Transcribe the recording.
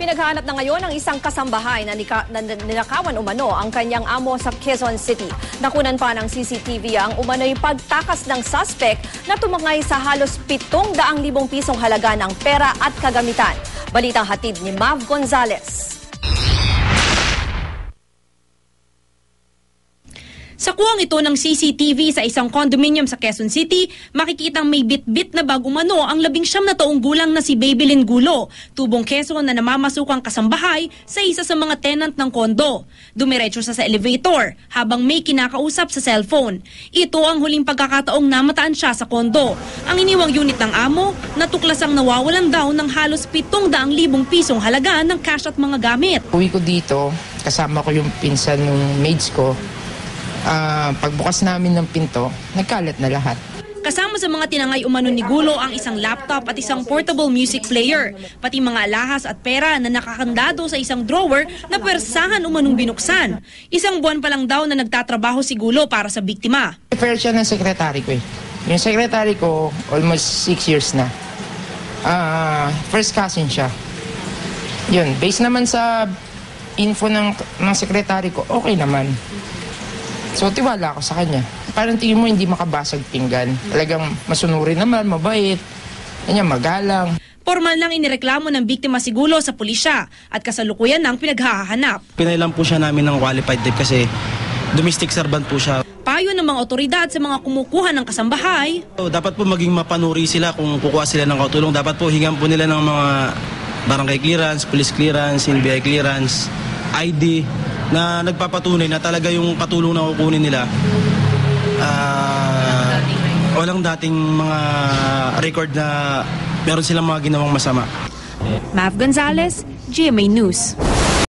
Pinaghahanap na ngayon ng isang kasambahay na, nika, na ninakawan umano ang kanyang amo sa Quezon City. Nakunan pa ng CCTV ang umano'y pagtakas ng suspect na tumangay sa halos 700,000 pisong halaga ng pera at kagamitan. Balitang hatid ni Mav Gonzalez. Sa kuwang ito ng CCTV sa isang condominium sa Quezon City, makikitang may bit-bit na bag umano ang labing siyam na taong gulang na si Babylin Gulo, tubong Quezon na namamasukang kasambahay sa isa sa mga tenant ng kondo. Dumiretso siya sa elevator habang may kinakausap sa cellphone. Ito ang huling pagkakataong namataan siya sa kondo. Ang iniwang unit ng amo, natuklasang nawawalan daw ng halos 700,000 pisong halaga ng cash at mga gamit. Uwi ko dito, kasama ko yung pinsan ng maids ko. Ah, pagbukas namin ng pinto, nagkalat na lahat. Kasama sa mga tinangay umano ni Gulo ang isang laptop at isang portable music player, pati mga alahas at pera na nakakandado sa isang drawer na persahan umanong binuksan. Isang buwan pa lang daw na nagtatrabaho si Gulo para sa biktima. Refer siya ng sekretary ko eh. Yung sekretary ko, almost six years na. Ah, first cousin siya. Yun, based naman sa info ng, ng sekretary ko, okay naman. So, tiwala ako sa kanya. Parang tingin mo hindi makabasag pinggan. Talagang masunurin naman, mabait. Kanya, magalang. Formal lang inireklamo ng biktima si Gulo sa pulisya at kasalukuyan ng pinaghahanap. Pinailan po siya namin ng qualified type kasi domestic servant po siya. Payo ng mga otoridad sa mga kumukuha ng kasambahay, So, dapat po maging mapanuri sila kung kukuha sila ng katulong. Dapat po hingan po nila ng mga barangay clearance, police clearance, NBI clearance, ID na nagpapatunay na talaga yung katulong na kukunin nila ah, walang dating mga record na meron silang mga ginawang masama. Mav Gonzalez, GMA News.